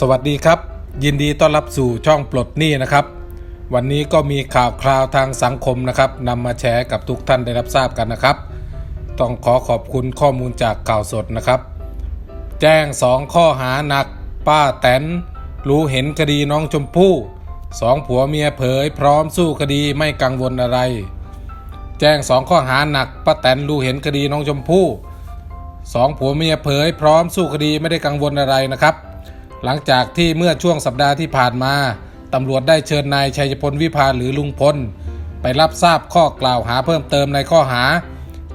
สวัสดีครับ ยินดีต้อนรับสู่ช่องปลดหนี้นะครับ วันนี้ก็มีข่าวคราวทางสังคมนะครับนำมาแชร์กับทุกท่านได้รับทราบกันนะครับ ต้องขอขอบคุณข้อมูลจากข่าวสดนะครับ แจ้งสองข้อหาหนัก ป้าแตนรู้เห็นคดีน้องชมพู่สองผัวเมียเผยพร้อมสู้คดีไม่กังวลอะไร แจ้งสองข้อหาหนักป้าแตนรู้เห็นคดีน้องชมพู่สองผัวเมียเผยพร้อมสู้คดีไม่ได้กังวลอะไรนะครับ หลังจากที่เมื่อช่วงสัปดาห์ที่ผ่านมาตำรวจได้เชิญนายชัยพลวิพาหรือลุงพล ไปรับทราบข้อกล่าวหาเพิ่มเติมในข้อหา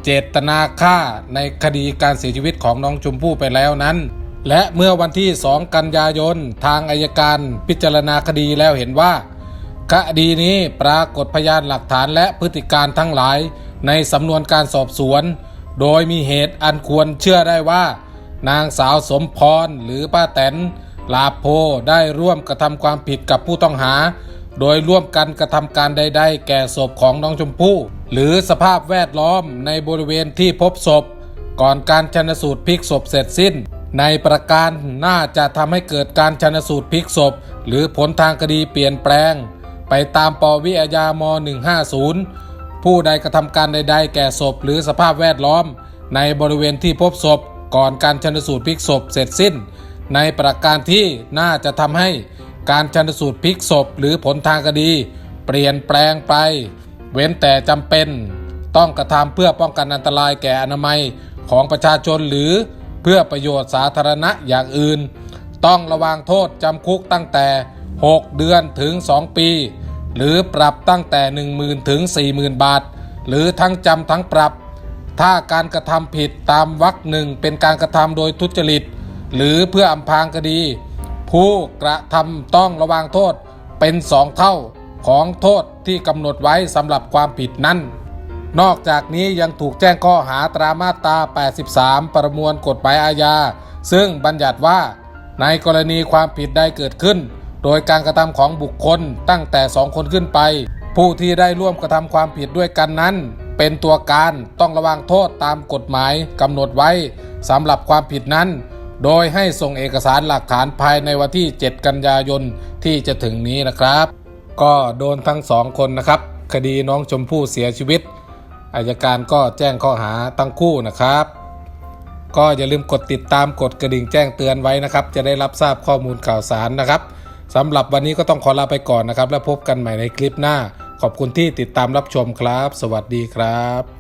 เจตนาฆ่าในคดีการเสียชีวิตของน้องชมพู่ไปแล้วนั้น และเมื่อวันที่ 2 กันยายน ทางอายการพิจารณาคดีแล้วเห็นว่า คดีนี้ปรากฏพยานหลักฐานและพฤติการทั้งหลาย ในสำนวนการสอบสวน โดยมีเหตุอันควรเชื่อได้ว่า นางสาวสมพรหรือป้าแตน ลาโพได้ร่วมกระทำความผิดกับผู้ต้องหา โดยร่วมกันกระทำการใด ๆ แก่ศพของน้องชมพู่หรือสภาพแวดล้อมในบริเวณที่พบศพ ก่อนการชันสูตรพลิกศพเสร็จสิ้น ในประการน่าจะทำให้เกิดการชันสูตรพลิกศพ หรือผลทางคดีเปลี่ยนแปลง ไปตามปวิอาญาม150 ผู้ใดกระทำการใด ๆ แก่ศพ หรือสภาพแวดล้อม ในบริเวณที่พบศพ ก่อนการชันสูตรพลิกศพเสร็จสิ้น ในประการที่น่าจะทำให้การชันสูตรพลิกศพหรือผลทางคดี เปลี่ยนแปลงไป เว้นแต่จำเป็น ต้องกระทำเพื่อป้องกันอันตรายแก่อนามัยของประชาชนหรือเพื่อประโยชน์สาธารณะอย่างอื่น ต้องระวางโทษจำคุกตั้งแต่ 6 เดือนถึง 2 ปี หรือปรับตั้งแต่ 10,000 ถึง 40,000 บาท หรือทั้งจำทั้งปรับ ถ้าการกระทำผิดตามวรรคหนึ่งเป็นการกระทำโดยทุจริต หรือเพื่ออำพางคดี ผู้กระทำต้องระวางโทษเป็นสองเท่าของโทษที่กำหนดไว้สำหรับความผิดนั้น นอกจากนี้ยังถูกแจ้งข้อหาตรามาตรา 83 ประมวลกฎหมายอาญา ซึ่งบัญญัติว่า ในกรณีความผิดใดเกิดขึ้น โดยการกระทำของบุคคลตั้งแต่สองคนขึ้นไป ผู้ที่ได้ร่วมกระทำความผิดด้วยกันนั้น เป็นตัวการต้องระวังโทษตามกฎหมายกำหนดไว้สำหรับความผิดนั้น โดยให้ส่งเอกสารหลักฐานภายในวันที่ 7 กันยายนที่จะถึงนี้นะครับ ก็โดนทั้งสองคนนะครับ คดีน้องชมพู่เสียชีวิตอายการก็แจ้งข้อหาทั้งคู่นะครับ ก็อย่าลืมกดติดตามกดกระดิ่งแจ้งเตือนไว้นะครับ จะได้รับทราบข้อมูลข่าวสารนะครับสำหรับวันนี้ก็ต้องขอลาไปก่อนนะครับ แล้วพบกันใหม่ในคลิปหน้า ขอบคุณที่ติดตามรับชมครับ สวัสดีครับ